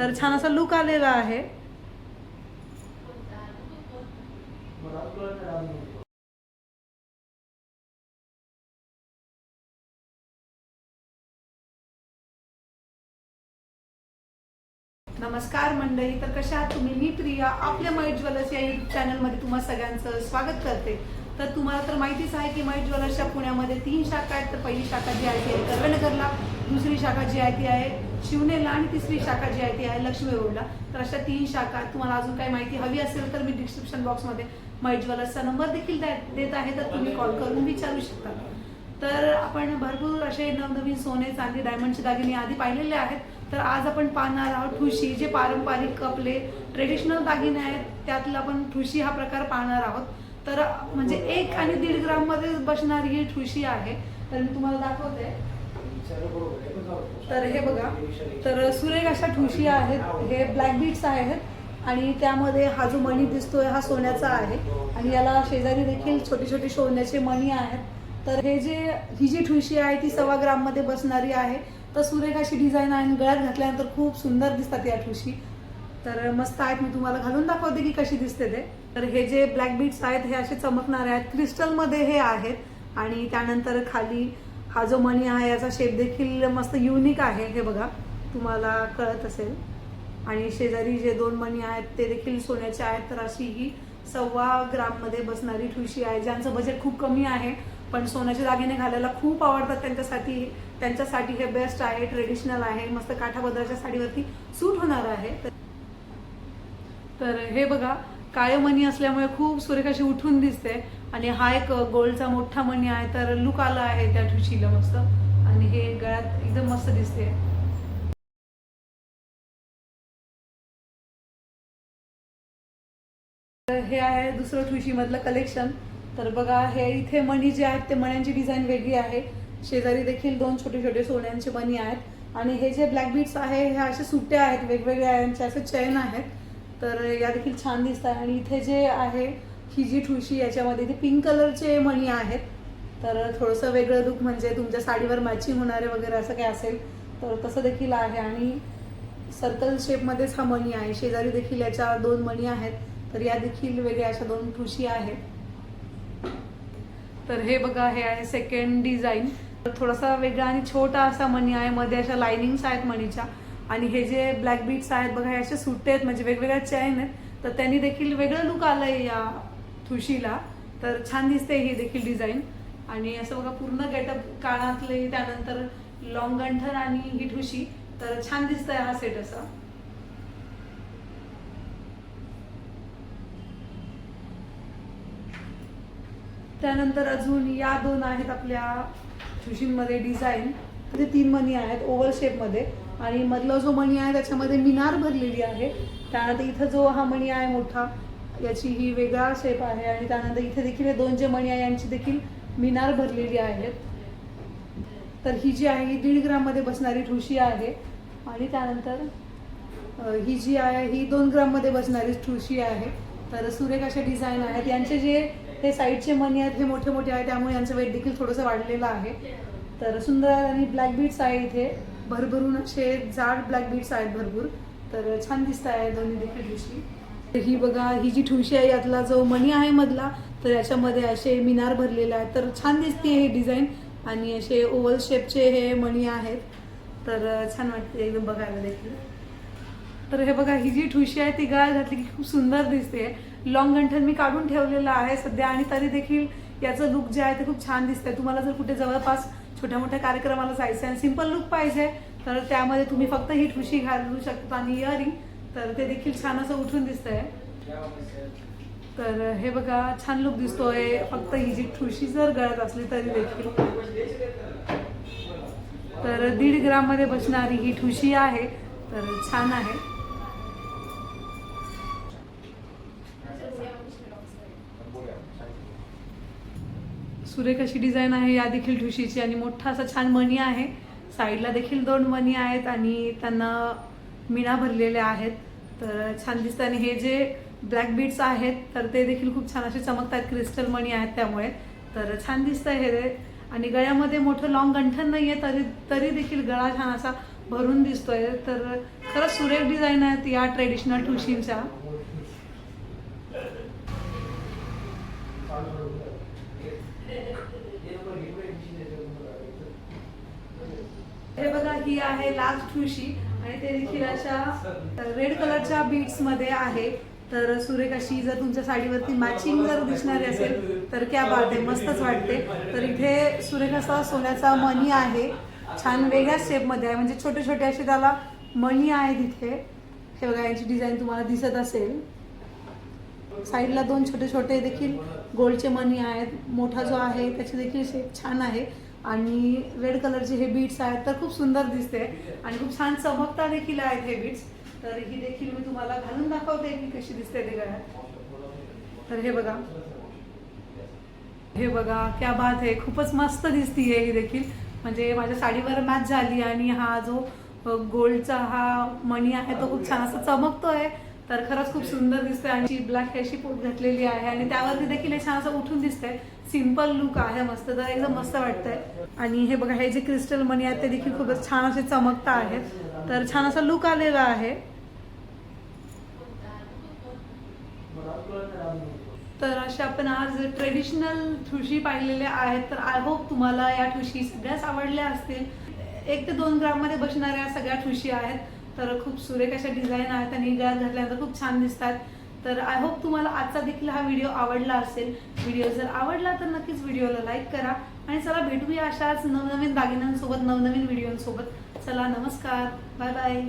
तर छान असा लुक आलेला आहे. नमस्कार मंडळी तर कशा आहात तुम्ही? मी प्रिया आपल्या मयूर ज्वेलर्स या युट्यूब चॅनलमध्ये तुम्हा सगळ्यांचं स्वागत करते. तर तुम्हाला तर माहितीच आहे की मयूर ज्वेलर्सच्या पुण्यामध्ये तीन शाखा आहेत. तर पहिली शाखा जी आहे ती आहे कर्वेनगरला दुसरी शाखा जी आहे ती आहे शिवनेला आणि तिसरी शाखा जी आहे ती आहे लक्ष्मी रोडला. तर अशा तीन शाखा तुम्हाला अजून काही माहिती हवी असेल तर मी डिस्क्रिप्शन बॉक्समध्ये मयूर ज्वेलर्सचा नंबर देखील देत आहे तर तुम्ही कॉल करून विचारू शकता. तर आपण भरपूर असे नवनवीन सोने चांदी डायमंडचे दागिने आधी पाहिलेले आहेत. तर आज आपण पाहणार आहोत ठुशी जे पारंपरिक आपले ट्रेडिशनल दागिने आहेत त्यातला आपण ठुशी हा प्रकार पाहणार आहोत. तर म्हणजे एक आणि दीड ग्राममध्ये बसणारी ही ठुशी आहे. तर मी तुम्हाला दाखवते. तर हे बघा. तर सुरेख अशा ठुशी आहेत. हे ब्लॅक बीट्स आहेत. आणि त्यामध्ये हा जो मणी दिसतोय हा सोन्याचा आहे. आणि याला शेजारी देखील छोटे छोटे सोन्याचे मणी आहेत. तर हे जे ही जी ठुशी आहे ती सव्वा ग्राममध्ये बसणारी आहे. तर सुरेख अशी डिझाईन आहे गळ्यात घातल्यानंतर खूप सुंदर दिसतात या ठुशी. तर मस्त आहेत. मी तुम्हाला घालून दाखवते की कशी दिसते ते. तर हे जे ब्लॅक बीट्स आहेत हे असे चमकणारे आहेत. क्रिस्टलमध्ये हे आहेत. आणि त्यानंतर खाली हा जो मणी आहे याचा शेप देखील मस्त युनिक आहे. हे बघा तुम्हाला कळत असेल. आणि शेजारी जे दोन मणी आहेत ते देखील सोन्याचे आहेत. तर अशी ही सव्वा ग्राममध्ये बसणारी ठुशी आहे ज्यांचं बजेट खूप कमी आहे. पण सोन्याचे दागिने घालायला खूप आवडतात त्यांच्यासाठी. त्यांच्यासाठी हे बेस्ट आहे ट्रेडिशनल आहे. मस्त काठाबद्राच्या साडीवरती सूट होणार आहे. तर- तर हे बघा काळे मणी असल्यामुळे खूप सुरेख अशी उठून दिसते. आणि हा एक गोल्डचा मोठा मणी आहे तर लुक आला आहे त्या ठुशीला मस्त. आणि हे गळ्यात एकदम मस्त दिसते. तर हे आहे दुसरं ठुशी मधलं कलेक्शन तर बघा हे इथे मणी जे आहेत ते मण्यांची डिझाईन वेगळी आहे. शेजारी देखील दोन छोटे छोटे सोन्यांचे मणी आहेत. आणि हे जे ब्लॅक बीट्स आहे हे असे सुट्ट्या आहेत वेगवेगळ्या असे चैन आहेत. तर या देखील छान दिसतात आणि इथे जे आहे ही जी ठुशी याच्यामध्ये ती पिंक कलरचे मणी आहेत. तर थोडंसं वेगळं लुक म्हणजे तुमच्या साडीवर मॅचिंग होणारे वगैरे असं काही असेल तर तसं देखील आहे. आणि सर्कल शेपमध्येच हा मणी आहे. शेजारी देखील याच्या दोन मणी आहेत. तर या देखील वेगळ्या अशा दोन ठुशी आहेत. तर हे बघा हे आहे सेकंड डिझाईन थोडासा वेगळा आणि छोटा असा मणी आहे. मध्ये अशा लाइनिंग्स आहेत मणीच्या. आणि हे जे ब्लॅक बीट्स आहेत बघा हे असे सुट्टे आहेत म्हणजे वेगवेगळ्या चैन आहेत. तर त्यांनी देखील वेगळं लुक आलंय या ठुशीला तर छान दिसते ही देखील डिझाईन आणि असं बघा पूर्ण गेटअप कानातले त्यानंतर लॉंग गंठन आणि ही ठुशी तर छान दिसतंय हा सेट असा. त्यानंतर अजून या दोन आहेत आपल्या ठुशींमध्ये डिझाईन ते तीन मणी आहेत ओव्हल शेपमध्ये आणि मधला जो मणी आहे त्याच्यामध्ये मिनार भरलेली आहे. त्यानंतर इथं जो हा मणी आहे मोठा याची ही वेगळा शेप आहे आणि त्यानंतर इथे देखील हे दोन जे मणी आहे यांची देखील मिनार भरलेली आहेत. तर ही जी आहे ही दीड ग्राममध्ये बसणारी ठुशी आहे. आणि त्यानंतर ही जी आहे ही दोन ग्राममध्ये बसणारी ठुशी आहे. तर सुरेख अशा डिझाईन आहेत. यांचे जे हे साईडचे मणी आहेत हे मोठे मोठे आहे त्यामुळे यांचं वेट देखील थोडंसं वाढलेलं आहे. तर सुंदर आणि ब्लॅक बीट्स आहे इथे. भरभरून असे जाड ब्लॅक बीट्स आहेत भरपूर. तर छान दिसत आहे दोन्ही देखील ठुशी. ही बघा ही जी ठुशी आहे यातला जो मणी आहे मधला तर याच्यामध्ये असे मिनार भरलेले आहेत. तर छान दिसते हे डिझाईन. आणि असे ओव्हल शेपचे हे मणी आहेत. तर छान वाटते एकदम बघायला देखील. तर हे बघा ही जी ठुशी आहे ती गळ्यात घातली की खूप सुंदर दिसते लॉंग गंठन मी काढून ठेवलेलं आहे सध्या आणि तरी देखील याचं लुक जे आहे ते खूप छान दिसतंय. तुम्हाला जर कुठे जवळपास छोट्या मोठ्या कार्यक्रमाला जायचं आहे सिंपल लुक पाहिजे तर त्यामध्ये तुम्ही फक्त ही ठुशी घालू शकता आणि इयरिंग तर ते देखील छान असं उठून दिसतंय. तर हे बघा छान लुक दिसतोय. फक्त ही जी ठुशी जर गळत असली तरी देखील. तर दीड ग्राममध्ये बसणारी ही ठुशी आहे. तर छान आहे. सुरेख अशी डिझाईन आहे या देखील ठुशीची आणि मोठा असा छान मणी आहे. साईडला देखील दोन मणी आहेत आणि त्यांना मीना भरलेल्या आहेत. तर छान दिसतं. आणि हे जे ब्लॅक बीट्स आहेत तर ते देखील खूप छान असे चमकतात क्रिस्टल मणी आहेत त्यामुळे. तर छान दिसतं हे आणि गळ्यामध्ये मोठं लॉंग गंठन नाही आहे तरी तरी देखील गळा छान असा भरून दिसतोय. तर खरंच सुरेख डिझाईन आहेत या ट्रेडिशनल ठुशींच्या हे बघा ही आहे लास्ट ठुशी आणि ते देखील अशा रेड कलरच्या बीट्समध्ये आहे. तर सुरेख अशी जर तुमच्या साडीवरती मॅचिंग जर दिसणारी असेल तर क्या बात आहे मस्तच वाटते. तर इथे सुरेख असा सोन्याचा मणी आहे. छान वेगळ्या शेपमध्ये आहे. म्हणजे छोटे छोटे असे त्याला मणी आहे तिथे हे बघा यांची डिझाईन तुम्हाला दिसत असेल. साईडला दोन छोटे छोटे देखील गोल्डचे मणी आहेत. मोठा जो आहे त्याची देखील शेप छान आहे. आणि रेड कलरचे हे बीट्स आहेत तर खूप सुंदर दिसते. आणि खूप छान चमकता देखील आहेत हे बीट्स तर ही देखील मी तुम्हाला घालून दाखवते की कशी दिसते ते गळ्यात तर हे बघा. हे बघा क्या बात आहे खूपच मस्त दिसतीये ही देखील. म्हणजे माझ्या साडीवर मॅच झाली आणि हा जो गोल्डचा हा मणी आहे तो खूप छान असा चमकतोय. तर खरंच खूप सुंदर दिसतंय. आणि ब्लॅक अशी पोट घातलेली आहे. आणि त्यावरती देखील हे छान असं उठून दिसतंय. सिंपल लुक आहे मस्त. तर एकदम मस्त वाटतंय. आणि हे बघा हे जे क्रिस्टल मनी आहेत ते देखील खूपच छान असे चमकता आहेत. तर छान असा लुक आलेला आहे. तर अशा आपण आज ट्रेडिशनल ठुशी पाहिलेल्या आहेत. तर आय होप तुम्हाला या ठुशी सगळ्याच आवडल्या असतील. एक ते दोन ग्राममध्ये बसणाऱ्या सगळ्या ठुशी आहेत. तर खूप सुरेख अशा डिझाईन आहेत आणि गळ्यात घातल्यानंतर खूप छान दिसतात. तर आय होप तुम्हाला आजचा देखील हा व्हिडिओ आवडला असेल. व्हिडिओ जर आवडला तर नक्कीच व्हिडिओला लाईक करा. आणि चला भेटूया अशाच नवनवीन दागिन्यांसोबत नवनवीन व्हिडिओसोबत चला नमस्कार. Bye bye